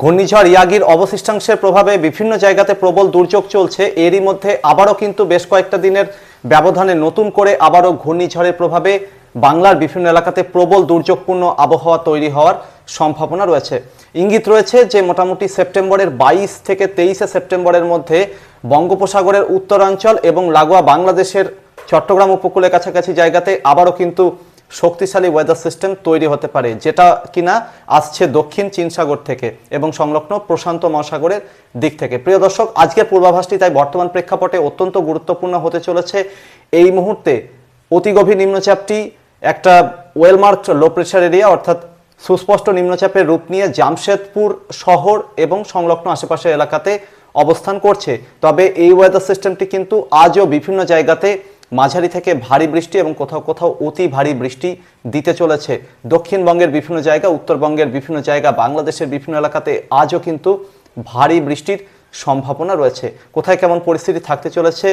ঘূর্ণিঝড় ইয়াগির অবশিষ্টাংশের প্রভাবে বিভিন্ন জায়গাতে প্রবল দুর্যোগ চলছে। এরই মধ্যে আবারও কিন্তু বেশ কয়েকটা দিনের ব্যবধানে নতুন করে আবারও ঘূর্ণিঝড়ের প্রভাবে বাংলার বিভিন্ন এলাকাতে প্রবল দুর্যোগপূর্ণ আবহাওয়া তৈরি হওয়ার সম্ভাবনা রয়েছে। ইঙ্গিত রয়েছে যে, মোটামুটি সেপ্টেম্বরের বাইশ থেকে তেইশে সেপ্টেম্বরের মধ্যে বঙ্গোপসাগরের উত্তরাঞ্চল এবং লাগোয়া বাংলাদেশের চট্টগ্রাম উপকূলের কাছাকাছি জায়গাতে আবারও কিন্তু শক্তিশালী ওয়েদার সিস্টেম তৈরি হতে পারে, যেটা কিনা আসছে দক্ষিণ চীন সাগর থেকে এবং সংলগ্ন প্রশান্ত মহাসাগরের দিক থেকে। প্রিয় দর্শক, আজকের পূর্বাভাসটি তাই বর্তমান প্রেক্ষাপটে অত্যন্ত গুরুত্বপূর্ণ হতে চলেছে। এই মুহূর্তে অতি গভীর নিম্নচাপটি একটা ওয়েলমার্কড লো প্রেশার এরিয়া অর্থাৎ সুস্পষ্ট নিম্নচাপের রূপ নিয়ে জামশেদপুর শহর এবং সংলগ্ন আশেপাশের এলাকাতে অবস্থান করছে। তবে এই ওয়েদার সিস্টেমটি কিন্তু আজও বিভিন্ন জায়গাতে মাঝারি থেকে ভারী বৃষ্টি এবং কোথাও কোথাও অতি ভারী বৃষ্টি দিতে চলেছে। দক্ষিণবঙ্গের বিভিন্ন জায়গা, উত্তরবঙ্গের বিভিন্ন জায়গা, বাংলাদেশের বিভিন্ন এলাকাতে আজও কিন্তু ভারী বৃষ্টির সম্ভাবনা রয়েছে। কোথায় কেমন পরিস্থিতি থাকতে চলেছে?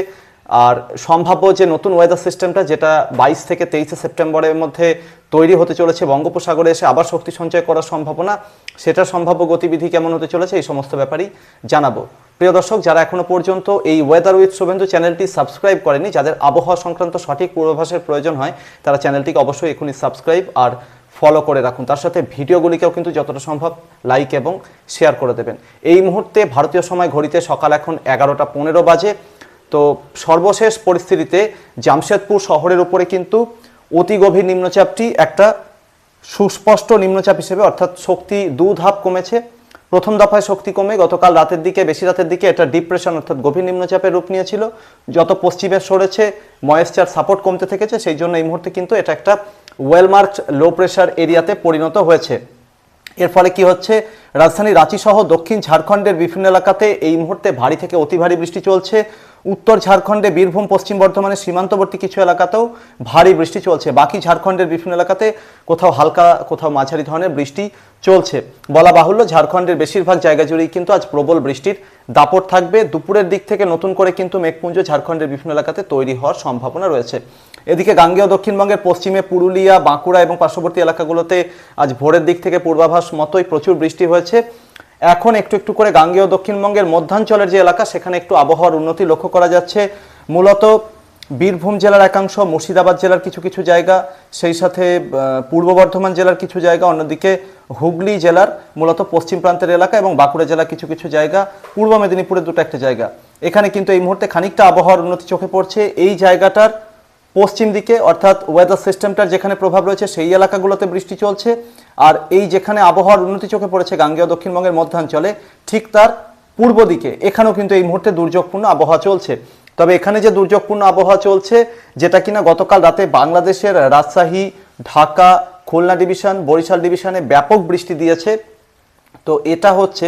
আর সম্ভাব্য যে নতুন ওয়েদার সিস্টেমটা যেটা বাইশ থেকে তেইশে সেপ্টেম্বরের মধ্যে তৈরি হতে চলেছে, বঙ্গোপসাগরে এসে আবার শক্তি সঞ্চয় করার সম্ভাবনা সেটা সম্ভাব্য গতিবিধি কেমন হতে চলেছে এই সমস্ত ব্যাপারই জানাব। প্রিয় দর্শক, যারা এখনও পর্যন্ত এই ওয়েদার উইথ শুভেন্দু চ্যানেলটি সাবস্ক্রাইব করেনি, যাদের আবহাওয়া সংক্রান্ত সঠিক পূর্বাভাসের প্রয়োজন হয়, তারা চ্যানেলটিকে অবশ্যই এখনই সাবস্ক্রাইব আর ফলো করে রাখুন। তার সাথে ভিডিওগুলিকেও কিন্তু যতটা সম্ভব লাইক এবং শেয়ার করে দেবেন। এই মুহূর্তে ভারতীয় সময় ঘড়িতে সকাল এখন এগারোটা পনেরো বাজে। তো সর্বশেষ পরিস্থিতিতে জামশেদপুর শহরের উপরে কিন্তু অতি গভীর নিম্নচাপটি একটা সুস্পষ্ট নিম্নচাপ হিসেবে, অর্থাৎ শক্তি দু ধাপ কমেছে। প্রথম দফায় শক্তি কমে, গতকাল রাতের দিকে, বেশি রাতের দিকে এটা ডিপ্রেশন, অর্থাৎ গভীর নিম্নচাপের রূপ নিয়েছিল। যত পশ্চিমে সরেছে, ময়েশ্চার সাপোর্ট কমতে থেকেছে, সেই জন্য এই মুহূর্তে কিন্তু এটা একটা ওয়েলমার্কড লো প্রেশার এরিয়াতে পরিণত হয়েছে। এর ফলে কি হচ্ছে? রাজধানী রাঁচি সহ দক্ষিণ ঝাড়খণ্ডের বিভিন্ন এলাকাতে এই মুহূর্তে ভারী থেকে অতি ভারী বৃষ্টি চলছে। উত্তর ঝাড়খণ্ডে, বীরভূম, পশ্চিম বর্ধমানের সীমান্তবর্তী কিছু এলাকাতেও ভারী বৃষ্টি চলছে। বাকি ঝাড়খণ্ডের বিভিন্ন এলাকাতে কোথাও হালকা, কোথাও মাঝারি ধরনের বৃষ্টি চলছে। বলা বাহুল্য, ঝাড়খণ্ডের বেশিরভাগ জায়গা জুড়েই কিন্তু আজ প্রবল বৃষ্টির দাপট থাকবে। দুপুরের দিক থেকে নতুন করে কিন্তু মেঘপুঞ্জ ঝাড়খণ্ডের বিভিন্ন এলাকাতে তৈরি হওয়ার সম্ভাবনা রয়েছে। এদিকে গাঙ্গেয় দক্ষিণবঙ্গের পশ্চিমে পুরুলিয়া, বাঁকুড়া এবং পার্শ্ববর্তী এলাকাগুলোতে আজ ভোরের দিক থেকে পূর্বাভাস মতোই প্রচুর বৃষ্টি হয়েছে। এখন একটু একটু করে গাঙ্গেয় দক্ষিণবঙ্গের মধ্যাঞ্চলের যে এলাকা, সেখানে একটু আবহাওয়ার উন্নতি লক্ষ্য করা যাচ্ছে। মূলত বীরভূম জেলার একাংশ, মুর্শিদাবাদ জেলার কিছু কিছু জায়গা, সেই সাথে পূর্ব বর্ধমান জেলার কিছু জায়গা, অন্যদিকে হুগলি জেলার মূলত পশ্চিম প্রান্তের এলাকা এবং বাঁকুড়া জেলার কিছু কিছু জায়গা, পূর্ব মেদিনীপুরের দুটো একটা জায়গা। এখানে কিন্তু এই মুহূর্তে খানিকটা আবহাওয়ার উন্নতি চোখে পড়ছে। এই জায়গাটার পশ্চিম দিকে, অর্থাৎ ওয়েদার সিস্টেমটার যেখানে প্রভাব রয়েছে, সেই এলাকাগুলোতে বৃষ্টি চলছে। আর এই যেখানে আবহাওয়ার উন্নতি চোখে পড়েছে গাঙ্গেয় দক্ষিণবঙ্গের মধ্যাঞ্চলে, ঠিক তার পূর্ব দিকে। এখানেও কিন্তু এই মুহূর্তে দুর্যোগপূর্ণ আবহাওয়া চলছে। তবে এখানে যে দুর্যোগপূর্ণ আবহাওয়া চলছে, যেটা কিনা গতকাল রাতে বাংলাদেশের রাজশাহী, ঢাকা, খুলনা ডিভিশন, বরিশাল ডিভিশনে ব্যাপক বৃষ্টি দিয়েছে। তো এটা হচ্ছে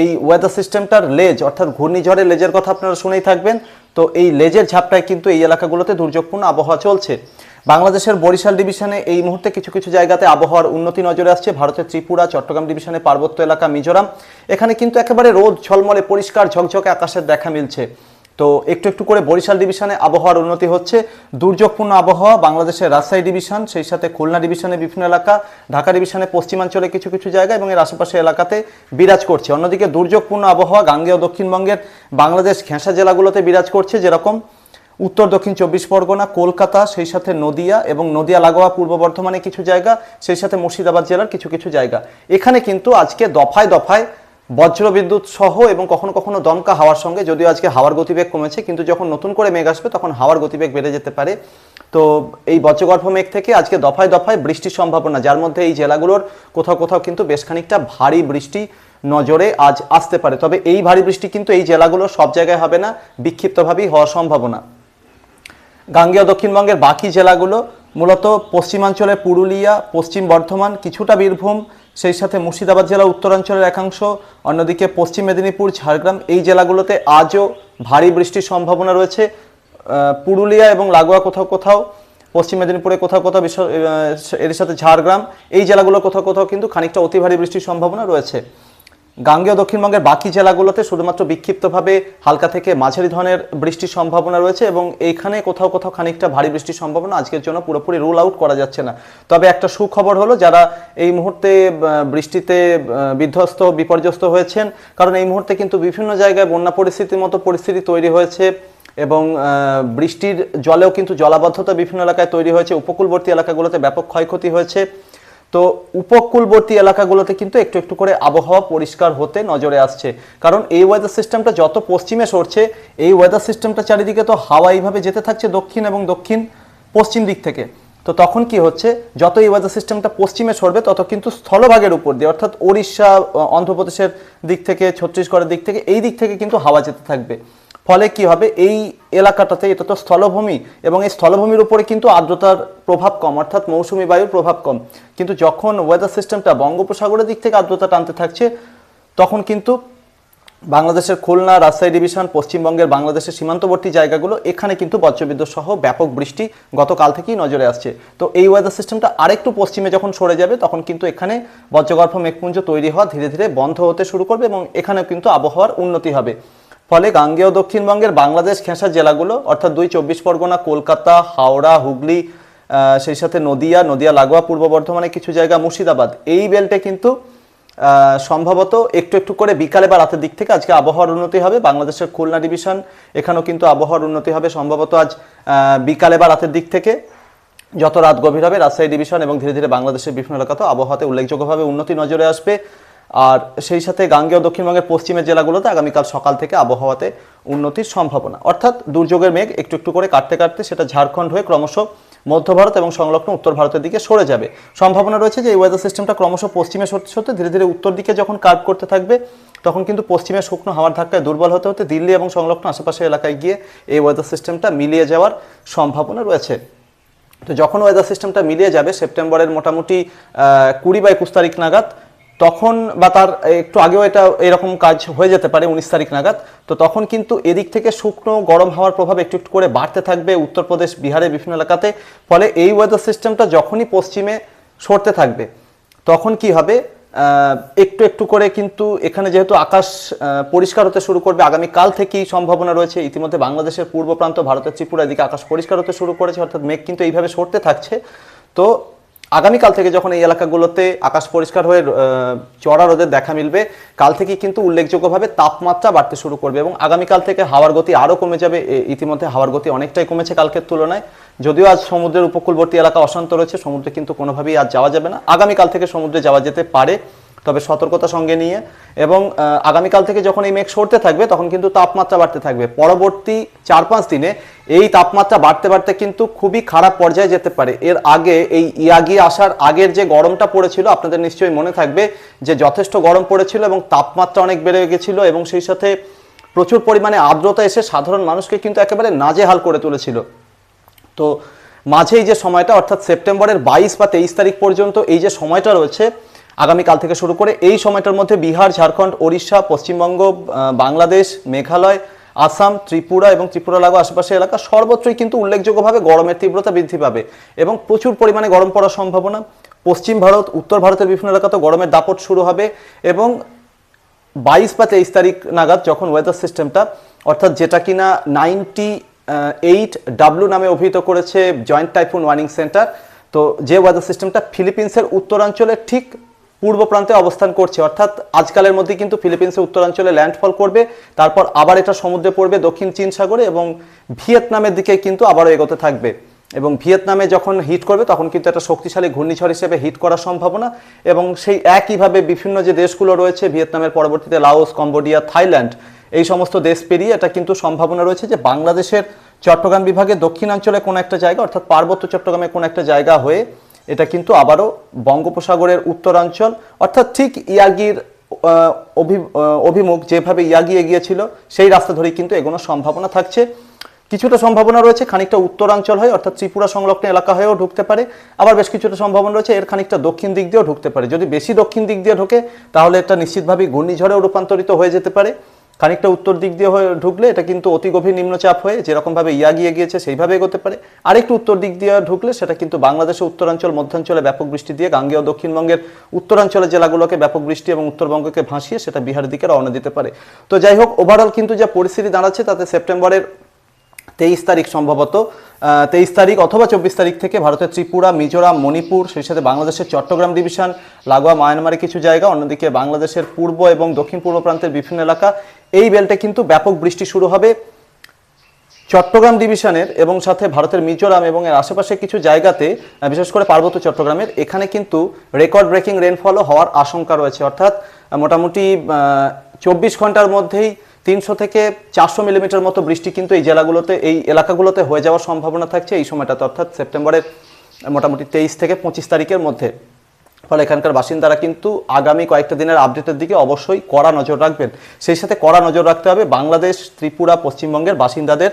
এই ওয়েদার সিস্টেমটার লেজ অর্থাৎ ঘূর্ণিঝড়ের লেজের কথা আপনারা শুনেই থাকবেন। তো এই লেজের ঝাপটায় কিন্তু এই এলাকাগুলোতে দুর্যোগপূর্ণ আবহাওয়া চলছে। বাংলাদেশের বরিশাল ডিভিশনে এই মুহূর্তে কিছু কিছু জায়গাতে আবহাওয়ার উন্নতি নজরে আসছে। ভারতের ত্রিপুরা, চট্টগ্রাম ডিভিশনে পার্বত্য এলাকা, মিজোরাম। এখানে কিন্তু একেবারে রোদ, ঝলমলে পরিষ্কার, ঝকঝকে আকাশের দেখা মিলছে। তো একটু একটু করে বরিশাল ডিভিশনে আবহাওয়ার উন্নতি হচ্ছে। দুর্যোগপূর্ণ আবহাওয়া, বাংলাদেশের রাজশাহী ডিভিশন, সেই সাথে খুলনা ডিভিশনের বিভিন্ন এলাকা, ঢাকা ডিভিশনে পশ্চিমাঞ্চলে কিছু কিছু জায়গা এবং এর আশেপাশে এলাকাতে বিরাজ করছে। অন্যদিকে দুর্যোগপূর্ণ আবহাওয়া গাঙ্গেয় দক্ষিণবঙ্গের বাংলাদেশ ঘেঁষা জেলাগুলোতে বিরাজ করছে, যেরকম উত্তর, দক্ষিণ, চব্বিশ পরগনা, কলকাতা, সেই সাথে নদিয়া এবং নদিয়া, লাগোয়া, পূর্ব বর্ধমানে কিছু জায়গা, সেই সাথে মুর্শিদাবাদ জেলার কিছু কিছু জায়গা। এখানে কিন্তু আজকে দফায় দফায় বজ্রবিদ্যুৎ সহ এবং কখনো কখনো দমকা হাওয়ার সঙ্গে, যদিও আজকে হাওয়ার গতিবেগ কমেছে, কিন্তু যখন নতুন করে মেঘ আসবে, তখন হাওয়ার গতিবেগ বেড়ে যেতে পারে। তো এই বজ্রগর্ভ মেঘ থেকে আজকে দফায় দফায় বৃষ্টির সম্ভাবনা, যার মধ্যে এই জেলাগুলোর কোথাও কোথাও কিন্তু বেশ খানিকটা ভারী বৃষ্টি নজরে আজ আসতে পারে। তবে এই ভারী বৃষ্টি কিন্তু এই জেলাগুলো সব জায়গায় হবে না, বিক্ষিপ্তভাবেই হওয়ার সম্ভাবনা। গাঙ্গেয় দক্ষিণবঙ্গের বাকি জেলাগুলো, মূলত পশ্চিমাঞ্চলে পুরুলিয়া, পশ্চিম বর্ধমান, কিছুটা বীরভূম, সেই সাথে মুর্শিদাবাদ জেলা উত্তরাঞ্চলের একাংশ, অন্যদিকে পশ্চিম মেদিনীপুর, ঝাড়গ্রাম, এই জেলাগুলোতে আজও ভারী বৃষ্টির সম্ভাবনা রয়েছে। পুরুলিয়া এবং লাগোয়া কোথাও কোথাও, পশ্চিম মেদিনীপুরে কোথাও কোথাও এর সাথে ঝাড়গ্রাম, এই জেলাগুলো কোথাও কোথাও কিন্তু খানিকটা অতি ভারী বৃষ্টির সম্ভাবনা রয়েছে। গাঙ্গেয় দক্ষিণবঙ্গের বাকি জেলাগুলোতে শুধুমাত্র বিক্ষিপ্তভাবে হালকা থেকে মাঝারি ধরনের বৃষ্টির সম্ভাবনা রয়েছে এবং এইখানে কোথাও কোথাও খানিকটা ভারী বৃষ্টির সম্ভাবনা আজকের জন্য পুরোপুরি রুল আউট করা যাচ্ছে না। তবে একটা সুখবর হলো যারা এই মুহূর্তে বৃষ্টিতে বিধ্বস্ত, বিপর্যস্ত হয়েছেন, কারণ এই মুহূর্তে কিন্তু বিভিন্ন জায়গায় বন্যা পরিস্থিতির মতো পরিস্থিতি তৈরি হয়েছে এবং বৃষ্টির জলেও কিন্তু জলাবদ্ধতা বিভিন্ন এলাকায় তৈরি হয়েছে। উপকূলবর্তী এলাকাগুলোতে ব্যাপক ক্ষয়ক্ষতি হয়েছে। তো উপকূলবর্তী এলাকাগুলোতে কিন্তু একটু একটু করে আবহাওয়া পরিষ্কার হতে নজরে আসছে। কারণ এই ওয়েদার সিস্টেমটা যত পশ্চিমে সরছে, এই ওয়েদার সিস্টেমটা চারিদিকে তো হাওয়া এইভাবে যেতে থাকছে দক্ষিণ এবং দক্ষিণ পশ্চিম দিক থেকে। তো তখন কি হচ্ছে, যত এই ওয়েদার সিস্টেমটা পশ্চিমে সরবে, তত কিন্তু স্থলভাগের উপর দিয়ে, অর্থাৎ ওড়িশা অন্ধ্রপ্রদেশের দিক থেকে, ছত্তিশগড়ের দিক থেকে, এই দিক থেকে কিন্তু হাওয়া যেতে থাকবে। ফলে কি হবে? এই এলাকাটাতে এটা তো স্থলভূমি এবং এই স্থলভূমির উপরে কিন্তু আর্দ্রতার প্রভাব কম, অর্থাৎ মৌসুমী বায়ুর প্রভাব কম। কিন্তু যখন ওয়েদার সিস্টেমটা বঙ্গোপসাগরের দিক থেকে আর্দ্রতা টানতে থাকছে, তখন কিন্তু বাংলাদেশের খুলনা, রাজশাহী ডিভিশন পশ্চিমবঙ্গের বাংলাদেশের সীমান্তবর্তী জায়গাগুলো, এখানে কিন্তু বজ্রবিদ্যুৎ সহ ব্যাপক বৃষ্টি গতকাল থেকেই নজরে আসছে। তো এই ওয়েদার সিস্টেমটা আরেকটু পশ্চিমে যখন সরে যাবে, তখন কিন্তু এখানে বজ্রগর্ভ মেঘপুঞ্জ তৈরি হওয়া ধীরে ধীরে বন্ধ হতে শুরু করবে এবং এখানেও কিন্তু আবহাওয়ার উন্নতি হবে। ফলে গাঙ্গেয় দক্ষিণবঙ্গের বাংলাদেশ খেঁসা জেলাগুলো, অর্থাৎ দুই চব্বিশ পরগনা, কলকাতা, হাওড়া, হুগলি সেই সাথে নদিয়া নদিয়া, লাগোয়া, পূর্ব বর্ধমানে কিছু জায়গা, মুর্শিদাবাদ, এই বেল্টে কিন্তু সম্ভবত একটু একটু করে বিকালে বা রাতের দিক থেকে আজকে আবহাওয়ার উন্নতি হবে। বাংলাদেশের খুলনা ডিভিশন এখানেও কিন্তু আবহাওয়ার উন্নতি হবে সম্ভবত আজ বিকালে বা রাতের দিক থেকে। যত রাত গভীর হবে, রাজশাহী ডিভিশন এবং ধীরে ধীরে বাংলাদেশের বিভিন্ন এলাকাতেও আবহাওয়াতে উল্লেখযোগ্যভাবে উন্নতি নজরে আসবে। আর সেই সাথে গাঙ্গেয় দক্ষিণবঙ্গের পশ্চিমের জেলাগুলোতে আগামীকাল সকাল থেকে আবহাওয়াতে উন্নতির সম্ভাবনা। অর্থাৎ দুর্যোগের মেঘ একটু একটু করে কাটতে কাটতে সেটা ঝাড়খণ্ড হয়ে ক্রমশ মধ্য ভারত এবং সংলগ্ন উত্তর ভারতের দিকে সরে যাবে। সম্ভাবনা রয়েছে যে এই ওয়েদার সিস্টেমটা ক্রমশ পশ্চিমে সরতে সরতে ধীরে ধীরে উত্তর দিকে যখন কার্ভ করতে থাকবে, তখন কিন্তু পশ্চিমে শুকনো হাওয়ার ধাক্কায় দুর্বল হতে হতে দিল্লি এবং সংলগ্ন আশেপাশের এলাকায় গিয়ে এই ওয়েদার সিস্টেমটা মিলিয়ে যাওয়ার সম্ভাবনা রয়েছে। তো যখন ওয়েদার সিস্টেমটা মিলিয়ে যাবে, সেপ্টেম্বরের মোটামুটি কুড়ি বা একুশ তারিখ নাগাদ তখন বা তার একটু আগেও এটা এরকম কাজ হয়ে যেতে পারে, উনিশ তারিখ নাগাদ। তো তখন কিন্তু এদিক থেকে শুকনো গরম হাওয়ার প্রভাব একটু একটু করে বাড়তে থাকবে উত্তরপ্রদেশ, বিহারের বিভিন্ন এলাকাতে। ফলে এই ওয়েদার সিস্টেমটা যখনই পশ্চিমে সরতে থাকবে, তখন কি হবে? একটু একটু করে কিন্তু এখানে যেহেতু আকাশ পরিষ্কার হতে শুরু করবে আগামী কাল থেকেই সম্ভাবনা রয়েছে। ইতিমধ্যে বাংলাদেশের পূর্ব প্রান্ত, ভারতের ত্রিপুরা এদিকে আকাশ পরিষ্কার হতে শুরু করেছে, অর্থাৎ মেঘ কিন্তু এইভাবে সরতে থাকছে। তো আগামীকাল থেকে যখন এই এলাকাগুলোতে আকাশ পরিষ্কার হয়ে চড়া রোদের দেখা মিলবে, কাল থেকেই কিন্তু উল্লেখযোগ্যভাবে তাপমাত্রা বাড়তে শুরু করবে এবং আগামীকাল থেকে হাওয়ার গতি আরও কমে যাবে। ইতিমধ্যে হাওয়ার গতি অনেকটাই কমেছে কালকের তুলনায়। যদিও আজ সমুদ্রের উপকূলবর্তী এলাকা অশান্ত রয়েছে, সমুদ্রে কিন্তু কোনোভাবেই আজ যাওয়া যাবে না। আগামীকাল থেকে সমুদ্রে যাওয়া যেতে পারে। তবে সতর্কতা সঙ্গে নিয়ে এবং আগামীকাল থেকে যখন এই মেঘ সরতে থাকবে তখন কিন্তু তাপমাত্রা বাড়তে থাকবে। পরবর্তী চার পাঁচ দিনে এই তাপমাত্রা বাড়তে বাড়তে কিন্তু খুবই খারাপ পর্যায়ে যেতে পারে। এর আগে এই ইয়াগি আসার আগের যে গরমটা পড়েছিল, আপনাদের নিশ্চয়ই মনে থাকবে যে যথেষ্ট গরম পড়েছিল এবং তাপমাত্রা অনেক বেড়ে গেছিল এবং সেই সাথে প্রচুর পরিমাণে আর্দ্রতা এসে সাধারণ মানুষকে কিন্তু একেবারে নাজেহাল করে তুলেছিল। তো, মাঝেই যে সময়টা, অর্থাৎ সেপ্টেম্বরের বাইশ বা তেইশ তারিখ পর্যন্ত এই যে সময়টা রয়েছে আগামীকাল থেকে শুরু করে এই সময়টার মধ্যে বিহার, ঝাড়খণ্ড, ওড়িশা, পশ্চিমবঙ্গ বাংলাদেশ, মেঘালয়, আসাম, ত্রিপুরা এবং ত্রিপুরা লাগো আশেপাশে এলাকা সর্বত্রই কিন্তু উল্লেখযোগ্যভাবে গরমের তীব্রতা বৃদ্ধি পাবে এবং প্রচুর পরিমাণে গরম পড়ার সম্ভাবনা। পশ্চিম ভারত, উত্তর ভারতের বিভিন্ন এলাকাতেও গরমের দাপট শুরু হবে এবং বাইশ বা তেইশ তারিখ নাগাদ যখন ওয়েদার সিস্টেমটা অর্থাৎ যেটা কিনা নাইনটি এইট ডাব্লু নামে অভিহিত করেছে জয়েন্ট টাইফুন ওয়ার্নিং সেন্টার তো যে ওয়েদার সিস্টেমটা ফিলিপিন্সের উত্তরাঞ্চলে ঠিক পূর্ব প্রান্তে অবস্থান করছে। অর্থাৎ আজকালের মধ্যে কিন্তু ফিলিপিন্সের উত্তরাঞ্চলে ল্যান্ডফল করবে, তারপর আবার এটা সমুদ্রে পড়বে দক্ষিণ চীন সাগরে এবং ভিয়েতনামের দিকে কিন্তু আবারও এগোতে থাকবে। এবং ভিয়েতনামে যখন হিট করবে, তখন কিন্তু একটা শক্তিশালী ঘূর্ণিঝড় হিসেবে হিট করার সম্ভাবনা এবং সেই একইভাবে বিভিন্ন যে দেশগুলো রয়েছে, ভিয়েতনামের পরবর্তীতে লাওস, কম্বোডিয়া, থাইল্যান্ড, এই সমস্ত দেশ পেরিয়ে এটা কিন্তু সম্ভাবনা রয়েছে যে বাংলাদেশের চট্টগ্রাম বিভাগে দক্ষিণাঞ্চলে কোনো একটা জায়গা, অর্থাৎ পার্বত্য চট্টগ্রামের কোনো একটা জায়গা হয়ে এটা কিন্তু আবারও বঙ্গোপসাগরের উত্তরাঞ্চল, অর্থাৎ ঠিক ইয়াগির অভি- অভিমুখ যেভাবে ইয়াগি এগিয়েছিল, সেই রাস্তা ধরেই কিন্তু এগোনোর সম্ভাবনা থাকছে। কিছুটা সম্ভাবনা রয়েছে, খানিকটা উত্তরাঞ্চল হয়, অর্থাৎ ত্রিপুরা সংলগ্ন এলাকা হয়েও ঢুকতে পারে। আবার বেশ কিছুটা সম্ভাবনা রয়েছে, এর খানিকটা দক্ষিণ দিক দিয়েও ঢুকতে পারে। যদি বেশি দক্ষিণ দিক দিয়ে ঢোকে, তাহলে এটা নিশ্চিতভাবেই ঘূর্ণিঝড়েও রূপান্তরিত হয়ে যেতে পারে। খানিকটা উত্তর দিক দিয়ে হয়ে ঢুকলে এটা কিন্তু অতি গভীর নিম্নচাপ হয়ে যেরকমভাবে ইয়া গিয়ে গিয়েছে সেইভাবে এগোতে পারে। আরেকটু উত্তর দিক দিয়ে ঢুকলে সেটা কিন্তু বাংলাদেশের উত্তরাঞ্চল, মধ্যাঞ্চলে ব্যাপক বৃষ্টি দিয়ে গাঙ্গেয় দক্ষিণবঙ্গের উত্তরাঞ্চলের জেলাগুলোকে ব্যাপক বৃষ্টি এবং উত্তরবঙ্গকে ভাসিয়ে সেটা বিহারের দিকে রওনা দিতে পারে। তো যাই হোক ওভারঅল কিন্তু যা পরিস্থিতি দাঁড়াচ্ছে তাতে সেপ্টেম্বরের তেইশ তারিখ সম্ভবত তেইশ তারিখ অথবা চব্বিশ তারিখ থেকে ভারতের ত্রিপুরা, মিজোরাম, মণিপুর, সেই সাথে বাংলাদেশের চট্টগ্রাম ডিভিশন লাগোয়া, মায়ানমারের কিছু জায়গা, অন্যদিকে বাংলাদেশের পূর্ব এবং দক্ষিণ পূর্ব প্রান্তের বিভিন্ন এলাকা এই বেল্টে কিন্তু ব্যাপক বৃষ্টি শুরু হবে চট্টগ্রাম ডিভিশনের এবং সাথে ভারতের মিজোরাম এবং এর আশেপাশে কিছু জায়গাতে বিশেষ করে পার্বত্য চট্টগ্রামের, এখানে কিন্তু রেকর্ড ব্রেকিং রেনফলও হওয়ার আশঙ্কা রয়েছে। অর্থাৎ মোটামুটি চব্বিশ ঘণ্টার মধ্যেই তিনশো থেকে চারশো মিলিমিটার মতো বৃষ্টি কিন্তু এই জেলাগুলোতে, এই এলাকাগুলোতে হয়ে যাওয়ার সম্ভাবনা থাকছে এই সময়টাতে। অর্থাৎ সেপ্টেম্বরের মোটামুটি তেইশ থেকে পঁচিশ তারিখের মধ্যে। ফলে এখানকার বাসিন্দারা কিন্তু আগামী কয়েকটা দিনের আপডেটের দিকে অবশ্যই কড়া নজর রাখবেন। সেই সাথে কড়া নজর রাখতে হবে বাংলাদেশ, ত্রিপুরা, পশ্চিমবঙ্গের বাসিন্দাদের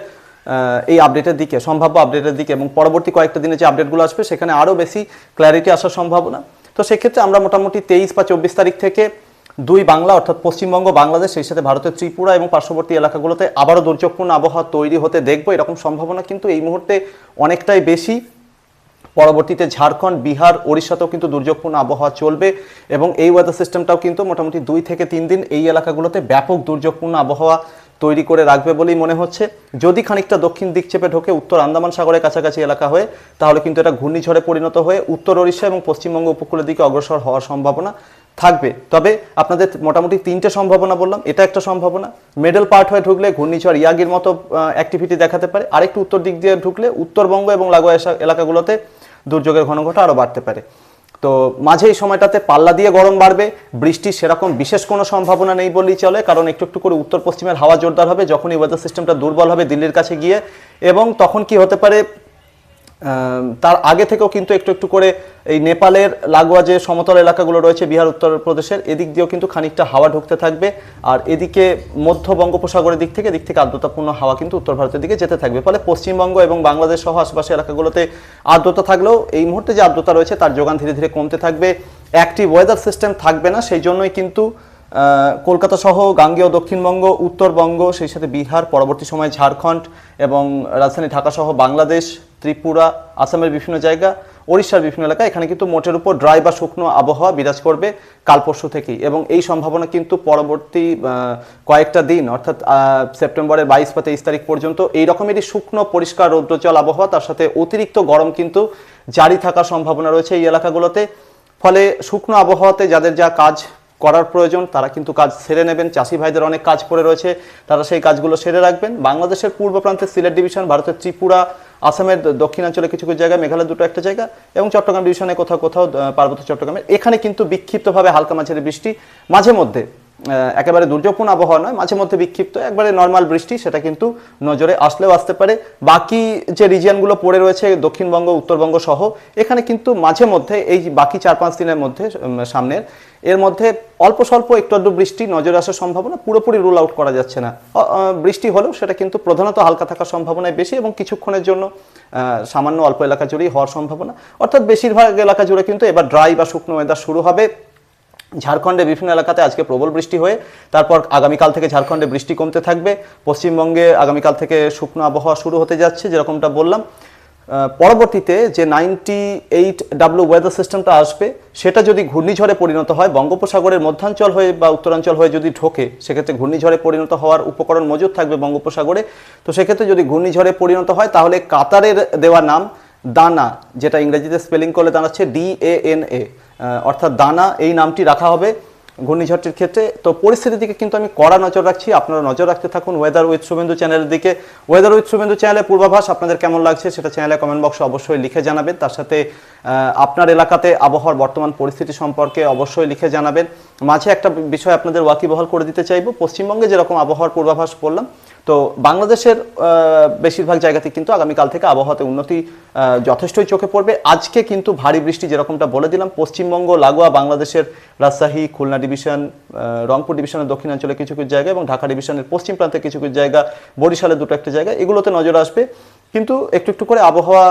এই আপডেটের দিকে, সম্ভাব্য আপডেটের দিকে এবং পরবর্তী কয়েকটা দিনে যে আপডেটগুলো আসবে সেখানে আরও বেশি ক্ল্যারিটি আসার সম্ভাবনা। তো সেক্ষেত্রে আমরা মোটামুটি তেইশ বা চব্বিশ তারিখ থেকে দুই বাংলা অর্থাৎ পশ্চিমবঙ্গ, বাংলাদেশ, সেই সাথে ভারতের ত্রিপুরা এবং পার্শ্ববর্তী এলাকাগুলোতে আবারও দুর্যোগপূর্ণ আবহাওয়া তৈরি হতে দেখব। এরকম সম্ভাবনা কিন্তু এই মুহূর্তে অনেকটাই বেশি। পরবর্তীতে ঝাড়খণ্ড, বিহার, ওড়িশাতেও কিন্তু দুর্যোগপূর্ণ আবহাওয়া চলবে এবং এই ওয়েদার সিস্টেমটাও কিন্তু মোটামুটি দুই থেকে তিন দিন এই এলাকাগুলোতে ব্যাপক দুর্যোগপূর্ণ আবহাওয়া তৈরি করে রাখবে বলেই মনে হচ্ছে। যদি খানিকটা দক্ষিণ দিক চেপে ঢোকে উত্তর আন্দামান সাগরের কাছাকাছি এলাকা হয়ে, তাহলে কিন্তু এটা ঘূর্ণিঝড়ে পরিণত হয়ে উত্তর ওড়িশা এবং পশ্চিমবঙ্গ উপকূলের দিকে অগ্রসর হওয়ার সম্ভাবনা থাকবে। তবে আপনাদের মোটামুটি তিনটে সম্ভাবনা বললাম, এটা একটা সম্ভাবনা মিডল পার্ট হয়ে ঢুকলে ঘূর্ণিঝড় ইয়াগির মতো অ্যাক্টিভিটি দেখাতে পারে। আরেকটু উত্তর দিক দিয়ে ঢুকলে উত্তরবঙ্গ এবং লাগোয়া এলাকাগুলোতে দুর্যোগের ঘনঘটা আরও বাড়তে পারে। তো মাঝে এই সময়টাতে পাল্লা দিয়ে গরম বাড়বে বৃষ্টির সেরকম বিশেষ কোনো সম্ভাবনা নেই বললেই চলে, কারণ একটু একটু করে উত্তর পশ্চিমের হাওয়া জোরদার হবে, যখনই ওয়েদার সিস্টেমটা দুর্বল হবে দিল্লির কাছে গিয়ে, এবং তখন কি হতে পারে তার আগে থেকেও কিন্তু একটু একটু করে এই নেপালের লাগোয়া যে সমতল এলাকাগুলো রয়েছে, বিহার উত্তরপ্রদেশের এদিক দিয়েও কিন্তু খানিকটা হাওয়া ঢুকতে থাকবে। আর এদিকে মধ্য বঙ্গোপসাগরের দিক থেকে, এদিক থেকে আর্দ্রতাপূর্ণ হাওয়া কিন্তু উত্তর ভারতের দিকে যেতে থাকবে। ফলে পশ্চিমবঙ্গ এবং বাংলাদেশ সহ আশেপাশে এলাকাগুলোতে আর্দ্রতা থাকলেও এই মুহূর্তে যে আর্দ্রতা রয়েছে, তার যোগান ধীরে ধীরে কমতে থাকবে। অ্যাক্টিভ ওয়েদার সিস্টেম থাকবে না, সেই জন্যই কিন্তু কলকাতা সহ গাঙ্গেয় দক্ষিণবঙ্গ, উত্তরবঙ্গ, সেই সাথে বিহার, পরবর্তী সময়ে ঝাড়খণ্ড এবং রাজধানী ঢাকা সহ বাংলাদেশ ত্রিপুরা, আসামের বিভিন্ন জায়গা, ওড়িশার বিভিন্ন এলাকা, এখানে কিন্তু মোটের উপর ড্রাই বা শুকনো আবহাওয়া বিরাজ করবে কাল পরশু থেকেই। এবং এই সম্ভাবনা কিন্তু পরবর্তী কয়েকটা দিন, অর্থাৎ সেপ্টেম্বরের বাইশ বা তেইশ তারিখ পর্যন্ত এই রকমেরই শুকনো, পরিষ্কার রৌদ্রজল আবহাওয়া, তার সাথে অতিরিক্ত গরম কিন্তু জারি থাকার সম্ভাবনা রয়েছে এই এলাকাগুলোতে। ফলে শুকনো আবহাওয়াতে যাদের যা কাজ করার প্রয়োজন, তারা কিন্তু কাজ সেরে নেবেন। চাষি ভাইদের অনেক কাজ পড়ে রয়েছে, তারা সেই কাজগুলো সেরে রাখবেন। বাংলাদেশের পূর্ব প্রান্তে সিলেট ডিভিশন, ভারতের ত্রিপুরা, আসামের দক্ষিণাঞ্চলে কিছু কিছু জায়গা মেঘালয় দুটো একটা জায়গা, এবং চট্টগ্রাম ডিভিশনে কোথাও কোথাও পার্বত্য চট্টগ্রামের এখানে কিন্তু বিক্ষিপ্তভাবে হালকা মাঝারি বৃষ্টি মাঝে মধ্যে একেবারে দুর্যোগপূর্ণ আবহাওয়া নয়, মাঝে মধ্যে বিক্ষিপ্ত, একবারে নর্মাল বৃষ্টি, সেটা কিন্তু নজরে আসলেও আসতে পারে। বাকি যে রিজিয়নগুলো পড়ে রয়েছে, দক্ষিণবঙ্গ, উত্তরবঙ্গ সহ, এখানে কিন্তু মাঝে মধ্যে, এই বাকি চার পাঁচ দিনের মধ্যে সামনের, এর মধ্যে অল্প স্বল্প একটু আধটু বৃষ্টি নজরে আসার সম্ভাবনা, পুরোপুরি রুল আউট করা যাচ্ছে না। বৃষ্টি হলেও সেটা কিন্তু প্রধানত হালকা থাকার সম্ভাবনাই বেশি এবং কিছুক্ষণের জন্য সামান্য অল্প এলাকা জুড়েই হওয়ার সম্ভাবনা। অর্থাৎ বেশিরভাগ এলাকা জুড়ে কিন্তু এবার ড্রাই বা শুকনো ওয়েদার শুরু হবে। ঝাড়খণ্ডে বিভিন্ন এলাকাতে আজকে প্রবল বৃষ্টি হয়ে, তারপর আগামীকাল থেকে ঝাড়খণ্ডে বৃষ্টি কমতে থাকবে। পশ্চিমবঙ্গে আগামীকাল থেকে শুকনো আবহাওয়া শুরু হতে যাচ্ছে, যেরকমটা বললাম। পরবর্তীতে যে নাইনটি এইট ডাব্লু ওয়েদার সিস্টেমটা আসবে, সেটা যদি ঘূর্ণিঝড়ে পরিণত হয়, বঙ্গোপসাগরের মধ্যাঞ্চল হয়ে বা উত্তরাঞ্চল হয়ে যদি ঢোকে, সেক্ষেত্রে ঘূর্ণিঝড়ে পরিণত হওয়ার উপকরণ মজুদ থাকবে বঙ্গোপসাগরে। তো সেক্ষেত্রে যদি ঘূর্ণিঝড়ে পরিণত হয়, তাহলে কাতারের দেওয়া নাম দানা, যেটা ইংরেজিতে স্পেলিং করলে দাঁড়াচ্ছে ডি এ এন এ অর্থাৎ দানা এই নামটি রাখা হবে ঘূর্ণিঝড়টির ক্ষেত্রে। তো পরিস্থিতির দিকে কিন্তু আমি কড়া নজর রাখছি। আপনারা নজর রাখতে থাকুন ওয়েদার উইথ শুভেন্দু চ্যানেলের দিকে। ওয়েদার উইথ শুভেন্দু চ্যানেলের পূর্বাভাস আপনাদের কেমন লাগছে সেটা চ্যানেলে কমেন্ট বক্সে অবশ্যই লিখে জানাবেন। তার সাথে আপনার এলাকাতে আবহাওয়ার বর্তমান পরিস্থিতি সম্পর্কে অবশ্যই লিখে জানাবেন। মাঝে একটা বিষয় আপনাদের ওয়াকিবহাল করে দিতে চাইব। পশ্চিমবঙ্গে যেরকম আবহাওয়ার পূর্বাভাস বললাম তো বাংলাদেশের বেশিরভাগ জায়গাতে কিন্তু আগামীকাল থেকে আবহাওয়াতে উন্নতি যথেষ্টই চোখে পড়বে। আজকে কিন্তু ভারী বৃষ্টি যেরকমটা বলে দিলাম, পশ্চিমবঙ্গ, লাগোয়া, বাংলাদেশের রাজশাহী, খুলনা ডিভিশন রংপুর ডিভিশনের দক্ষিণাঞ্চলে কিছু কিছু জায়গা এবং ঢাকা ডিভিশনের পশ্চিম প্রান্তে কিছু কিছু জায়গা, বরিশালের দুটো একটা জায়গা, এগুলোতে নজর আসবে। কিন্তু একটু একটু করে আবহাওয়া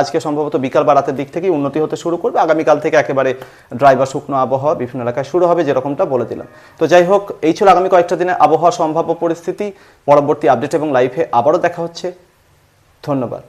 আজকে সম্ভবত বিকাল বা রাতের দিক থেকেই উন্নতি হতে শুরু করবে। আগামীকাল থেকে একেবারে ড্রাই বা শুকনো আবহাওয়া বিভিন্ন এলাকায় শুরু হবে যেরকমটা বলে দিলাম তো যাই হোক, এই ছিল আগামী কয়েকটা দিনে আবহাওয়া সম্ভাব্য পরিস্থিতি। পরবর্তী আপডেট এবং লাইফে আবারও দেখা হচ্ছে। ধন্যবাদ।